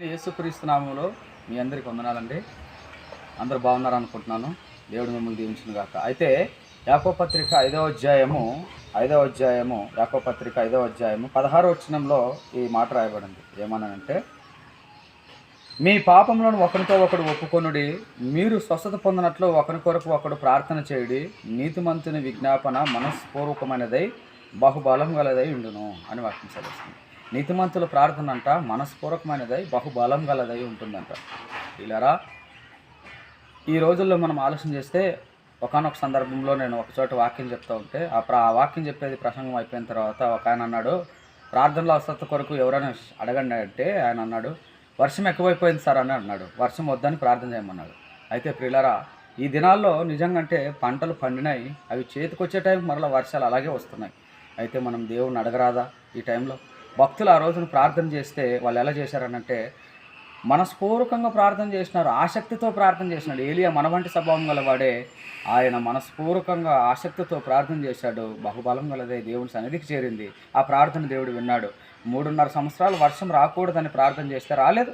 నేను యేసుక్రీస్తు నామంలో మీ అందరికి వందనాలండి. అందరు బాగున్నారు అనుకుంటున్నాను. దేవుడు మిమ్మల్ని దీవించిన గాక. అయితే యాకో పత్రిక ఐదవ అధ్యాయము ఐదవ అధ్యాయము యాకో పత్రిక ఐదవ అధ్యాయము పదహారో వచనంలో ఈ మాట రాయబడింది. ఏమన్నానంటే మీ పాపములను ఒకరితో ఒకడు ఒప్పుకొనుడి మీరు స్వస్థత పొందినట్లు ఒకరి కొరకు ఒకడు ప్రార్థన చేయుడి నీతిమంతుని విజ్ఞాపన మనస్పూర్వకమైనదై బహుబలం గలదై ఉండును అని వాక్యం చదివిస్తుంది నీతిమంతుల ప్రార్థన అంట మనస్పూర్వకమైనదై బహుబలం గలదై ఉంటుందంట. ఇలారా ఈ రోజుల్లో మనం ఆలోచన చేస్తే ఒకనొక సందర్భంలో నేను ఒకచోట వాక్యం చెప్తా ఉంటే ఆ ఆ వాక్యం చెప్పేది ప్రసంగం అయిపోయిన తర్వాత ఒక ఆయన అన్నాడు ప్రార్థనలో అవసరత కొరకు ఎవరైనా అడగండి అంటే ఆయన అన్నాడు వర్షం ఎక్కువైపోయింది సార్ అని అన్నాడు వర్షం వద్దని ప్రార్థన చేయమన్నాడు. అయితే ప్రిలరా ఈ దినాల్లో నిజంగా అంటే పంటలు పండినాయి అవి చేతికొచ్చే టైంకి మరలా వర్షాలు అలాగే వస్తున్నాయి. అయితే మనం దేవుణ్ణి అడగరాదా ఈ టైంలో? భక్తులు ఆ రోజున ప్రార్థన చేస్తే వాళ్ళు ఎలా చేశారనంటే మనస్పూర్వకంగా ప్రార్థన చేసినారు ఆసక్తితో ప్రార్థన చేసినాడు. ఏలియా మన వంటి స్వభావం గలవాడే ఆయన మనస్పూర్వకంగా ఆసక్తితో ప్రార్థన చేశాడు. బహుబలం గలదే దేవుని సన్నిధికి చేరింది. ఆ ప్రార్థన దేవుడు విన్నాడు. మూడున్నర సంవత్సరాలు వర్షం రాకూడదని ప్రార్థన చేస్తే రాలేదు.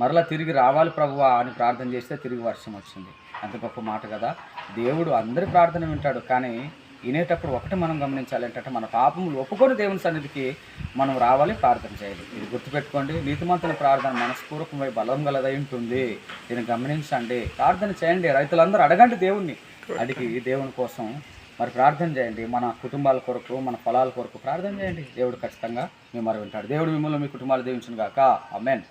మరలా తిరిగి రావాలి ప్రభువా అని ప్రార్థన చేస్తే తిరిగి వర్షం వచ్చింది. అంత గొప్ప మాట కదా. దేవుడు అందరి ప్రార్థన వింటాడు. కానీ వినేటప్పుడు ఒకటి మనం గమనించాలి ఏంటంటే మన పాపములు ఒప్పుకొని దేవుని సన్నిధికి మనం రావాలి ప్రార్థన చేయాలి. ఇది గుర్తుపెట్టుకోండి. నీతిమంతుల ప్రార్థన మనస్పూర్వకమై బలం గలదై ఉంటుంది. దీన్ని గమనించండి. ప్రార్థన చేయండి. రైతులందరూ అడగండి దేవుణ్ణి. అడిగి దేవుని కోసం మరి ప్రార్థన చేయండి. మన కుటుంబాల కొరకు మన పొలాల కొరకు ప్రార్థన చేయండి. దేవుడు ఖచ్చితంగా మిమ్మల్ని వింటాడు. దేవుడు మిమ్మల్ని మీ కుటుంబాలు దీవించును గాక అమెన్